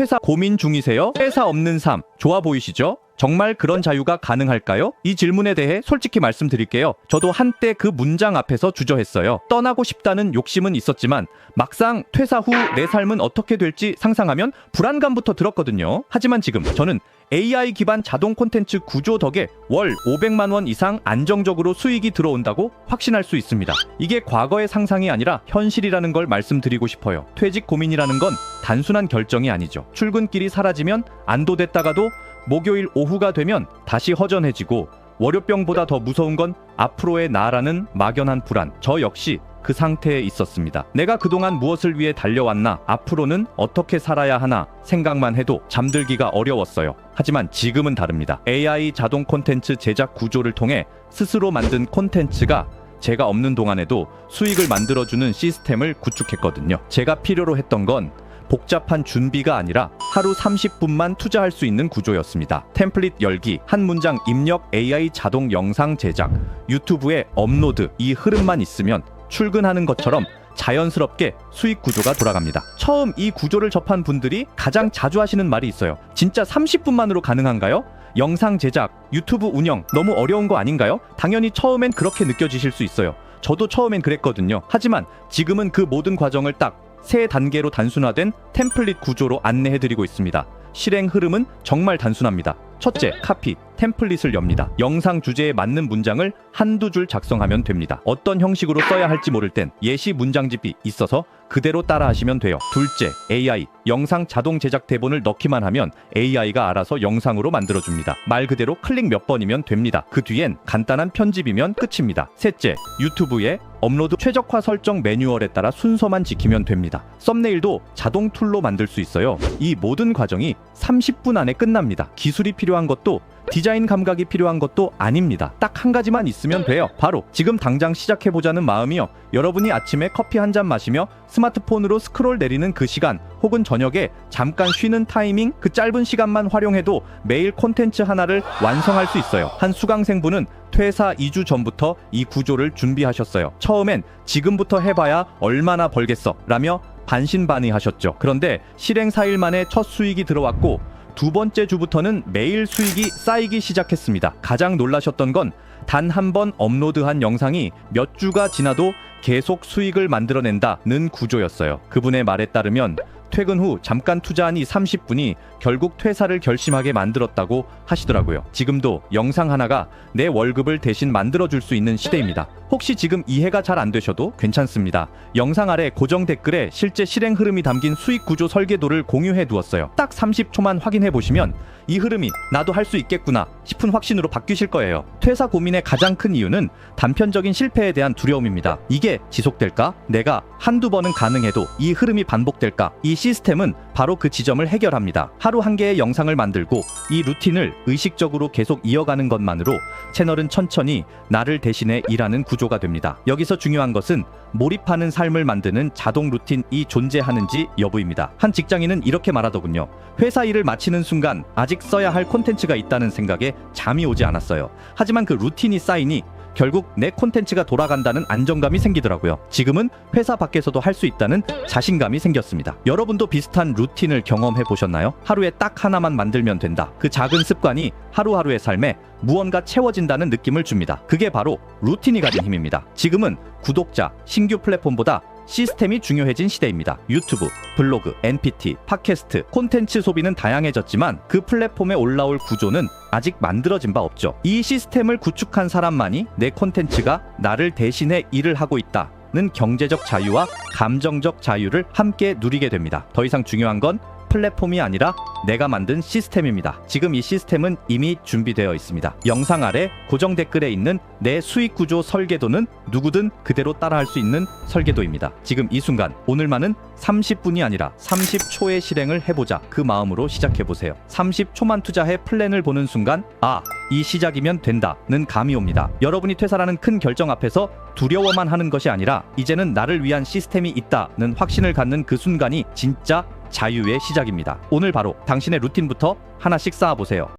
퇴사 고민 중이세요? 회사 없는 삶 좋아 보이시죠? 정말 그런 자유가 가능할까요? 이 질문에 대해 솔직히 말씀드릴게요. 저도 한때 그 문장 앞에서 주저했어요. 떠나고 싶다는 욕심은 있었지만 막상 퇴사 후 내 삶은 어떻게 될지 상상하면 불안감부터 들었거든요. 하지만 지금 저는 AI 기반 자동 콘텐츠 구조 덕에 월 500만 원 이상 안정적으로 수익이 들어온다고 확신할 수 있습니다. 이게 과거의 상상이 아니라 현실이라는 걸 말씀드리고 싶어요. 퇴직 고민이라는 건 단순한 결정이 아니죠. 출근길이 사라지면 안도됐다가도 목요일 오후가 되면 다시 허전해지고 월요병보다 더 무서운 건 앞으로의 나라는 막연한 불안. 저 역시 그 상태에 있었습니다. 내가 그동안 무엇을 위해 달려왔나, 앞으로는 어떻게 살아야 하나 생각만 해도 잠들기가 어려웠어요. 하지만 지금은 다릅니다. AI 자동 콘텐츠 제작 구조를 통해 스스로 만든 콘텐츠가 제가 없는 동안에도 수익을 만들어주는 시스템을 구축했거든요. 제가 필요로 했던 건 복잡한 준비가 아니라 하루 30분만 투자할 수 있는 구조였습니다. 템플릿 열기, 한 문장 입력 AI 자동 영상 제작, 유튜브에 업로드 이 흐름만 있으면 출근하는 것처럼 자연스럽게 수익 구조가 돌아갑니다. 처음 이 구조를 접한 분들이 가장 자주 하시는 말이 있어요. 진짜 30분만으로 가능한가요? 영상 제작, 유튜브 운영 너무 어려운 거 아닌가요? 당연히 처음엔 그렇게 느껴지실 수 있어요. 저도 처음엔 그랬거든요. 하지만 지금은 그 모든 과정을 딱 세 단계로 단순화된 템플릿 구조로 안내해드리고 있습니다. 실행 흐름은 정말 단순합니다. 첫째, 카피, 템플릿을 엽니다. 영상 주제에 맞는 문장을 한두 줄 작성하면 됩니다. 어떤 형식으로 써야 할지 모를 땐 예시 문장집이 있어서 그대로 따라하시면 돼요. 둘째, AI, 영상 자동 제작 대본을 넣기만 하면 AI가 알아서 영상으로 만들어줍니다. 말 그대로 클릭 몇 번이면 됩니다. 그 뒤엔 간단한 편집이면 끝입니다. 셋째, 유튜브에 업로드 최적화 설정 매뉴얼에 따라 순서만 지키면 됩니다. 썸네일도 자동 툴로 만들 수 있어요. 이 모든 과정이 30분 안에 끝납니다. 기술이 필요한 것도 디자인 감각이 필요한 것도 아닙니다. 딱 한 가지만 있으면 돼요. 바로 지금 당장 시작해 보자는 마음이요. 여러분이 아침에 커피 한 잔 마시며 스마트폰으로 스크롤 내리는 그 시간 혹은 저녁에 잠깐 쉬는 타이밍 그 짧은 시간만 활용해도 매일 콘텐츠 하나를 완성할 수 있어요. 한 수강생분은 퇴사 2주 전부터 이 구조를 준비하셨어요. 처음엔 지금부터 해봐야 얼마나 벌겠어 라며 반신반의하셨죠. 그런데 실행 4일 만에 첫 수익이 들어왔고 두 번째 주부터는 매일 수익이 쌓이기 시작했습니다. 가장 놀라셨던 건 단 한 번 업로드한 영상이 몇 주가 지나도 계속 수익을 만들어낸다는 구조였어요. 그분의 말에 따르면 퇴근 후 잠깐 투자한 이 30분이 결국 퇴사를 결심하게 만들었다고 하시더라고요. 지금도 영상 하나가 내 월급을 대신 만들어줄 수 있는 시대입니다. 혹시 지금 이해가 잘 안 되셔도 괜찮습니다. 영상 아래 고정 댓글에 실제 실행 흐름이 담긴 수익 구조 설계도를 공유해 두었어요. 딱 30초만 확인해 보시면 이 흐름이 나도 할 수 있겠구나 싶은 확신으로 바뀌실 거예요. 퇴사 고민의 가장 큰 이유는 단편적인 실패에 대한 두려움입니다. 이게 지속될까? 내가 한두 번은 가능해도 이 흐름이 반복될까? 이 시스템은 바로 그 지점을 해결합니다. 하루 한 개의 영상을 만들고 이 루틴을 의식적으로 계속 이어가는 것만으로 채널은 천천히 나를 대신해 일하는 구조가 됩니다. 여기서 중요한 것은 몰입하는 삶을 만드는 자동 루틴이 존재하는지 여부입니다. 한 직장인은 이렇게 말하더군요. 회사 일을 마치는 순간 아직 써야 할 콘텐츠가 있다는 생각에 잠이 오지 않았어요. 하지만 그 루틴이 쌓이니 결국 내 콘텐츠가 돌아간다는 안정감이 생기더라고요. 지금은 회사 밖에서도 할 수 있다는 자신감이 생겼습니다. 여러분도 비슷한 루틴을 경험해 보셨나요? 하루에 딱 하나만 만들면 된다. 그 작은 습관이 하루하루의 삶에 무언가 채워진다는 느낌을 줍니다. 그게 바로 루틴이 가진 힘입니다. 지금은 구독자, 신규 플랫폼보다 시스템이 중요해진 시대입니다. 유튜브, 블로그, NPT, 팟캐스트, 콘텐츠 소비는 다양해졌지만 그 플랫폼에 올라올 구조는 아직 만들어진 바 없죠. 이 시스템을 구축한 사람만이 내 콘텐츠가 나를 대신해 일을 하고 있다. 는 경제적 자유와 감정적 자유를 함께 누리게 됩니다. 더 이상 중요한 건 플랫폼이 아니라 내가 만든 시스템입니다. 지금 이 시스템은 이미 준비되어 있습니다. 영상 아래 고정 댓글에 있는 내 수익 구조 설계도는 누구든 그대로 따라할 수 있는 설계도입니다. 지금 이 순간 오늘만은 30분이 아니라 30초의 실행을 해보자 그 마음으로 시작해 보세요. 30초만 투자해 플랜을 보는 순간 아, 이 시작이면 된다는 감이 옵니다. 여러분이 퇴사라는 큰 결정 앞에서 두려워만 하는 것이 아니라 이제는 나를 위한 시스템이 있다는 확신을 갖는 그 순간이 진짜 자유의 시작입니다. 오늘 바로 당신의 루틴부터 하나씩 쌓아보세요.